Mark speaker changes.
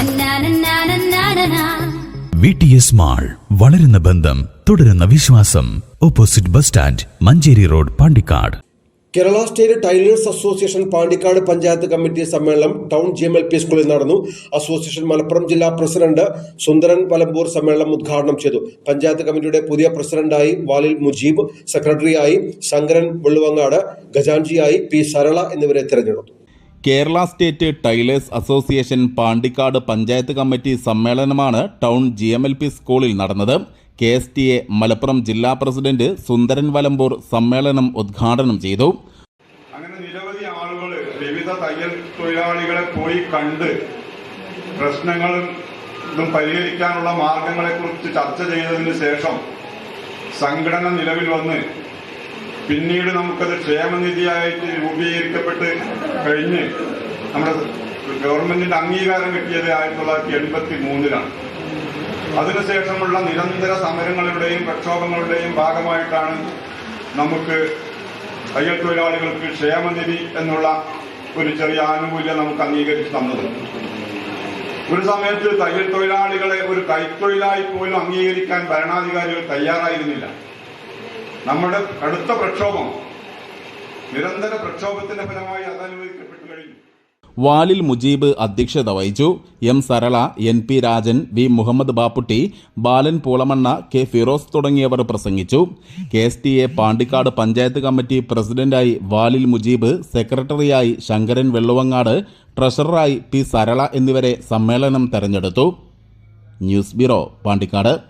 Speaker 1: നന്നാനന്നാനന്നാനനാ.
Speaker 2: V T S mall വളരുന്ന ബന്ധം തുടരുന്ന വിശ്വാസം. Opposite bus stand Manjeri road Pandikkad.
Speaker 3: Kerala state tailors association Pandikkad panchayat committee സമ്മേളനം town G M L P സ്കൂളിൽ നടന്നു. Association Malappuram ജില്ലാ പ്രസിഡന്റ് സുന്ദരൻ പലമ്പൂർ സമ്മേളനം ഉദ്ഘാടനം ചെയ്തു. പഞ്ചായത്ത് കമ്മിറ്റിയുടെ പുതിയ പ്രസിഡന്റായി വാലിൽ മുജീബ് സെക്രട്ടറിയായി ശങ്കരൻ വെള്ളുവങ്ങാട് ഖജാൻജിയായി പി സരള എന്നിവരെ തെരഞ്ഞെടുത്തു.
Speaker 4: Kerala state tailors association Pandikkad panchayat committee സമ്മേളനമാണ് town G M L P സ്കൂളിൽ നടന്നത്. K S T A Malappuram ജില്ലാ പ്രസിഡന്റ് സുന്ദരൻ വലമ്പൂർ സമ്മേളനം ഉദ്ഘാടനം ചെയ്തു.
Speaker 5: അങ്ങനെ നിരവധി ആളുകൾ വിവിധ തയ്യൽ തൊഴിലാളികളെ പോയി കണ്ട് പ്രശ്നങ്ങളും പരിഹരിക്കാനുള്ള മാർഗങ്ങളെക്കുറിച്ച് ചർച്ച ചെയ്തതിന് ശേഷം സംഘടന നിലവിൽ വന്ന് പിന്നീട് നമുക്കത് ക്ഷേമനിധിയായിട്ട് രൂപീകരിക്കപ്പെട്ട് കഴിഞ്ഞ് നമ്മുടെ ഗവൺമെന്റിന്റെ അംഗീകാരം കിട്ടിയത് ആയിരത്തി തൊള്ളായിരത്തി എൺപത്തി മൂന്നിലാണ് അതിനുശേഷമുള്ള നിരന്തര സമരങ്ങളുടെയും പ്രക്ഷോഭങ്ങളുടെയും ഭാഗമായിട്ടാണ് നമുക്ക് തയ്യൽ തൊഴിലാളികൾക്ക് ക്ഷേമനിധി എന്നുള്ള ഒരു ചെറിയ ആനുകൂല്യം നമുക്ക് അംഗീകരിച്ച് തന്നത്. ഒരു സമയത്ത് തയ്യൽ തൊഴിലാളികളെ ഒരു കൈത്തൊഴിലായി പോലും അംഗീകരിക്കാൻ ഭരണാധികാരികൾ തയ്യാറായിരുന്നില്ല. നമ്മുടെ കടുത്ത പ്രക്ഷോഭം നിരന്തര പ്രക്ഷോഭത്തിന്റെ ഫലമായി അത് അനുവദിക്കപ്പെട്ടു കഴിഞ്ഞു.
Speaker 4: വാലിൽ മുജീബ് അധ്യക്ഷത വഹിച്ചു. M Sarala N P Rajan V Muhammad Bapputty Balan Poolamanna K Firoz തുടങ്ങിയവർ പ്രസംഗിച്ചു. K S T A Pandikkad panchayat committee പ്രസിഡന്റായി വാലിൽ മുജീബ് സെക്രട്ടറിയായി ശങ്കരൻ വെള്ളുവങ്ങാട് ട്രഷററായി പി സരള എന്നിവരെ സമ്മേളനം തെരഞ്ഞെടുത്തു. News bureau Pandikkad.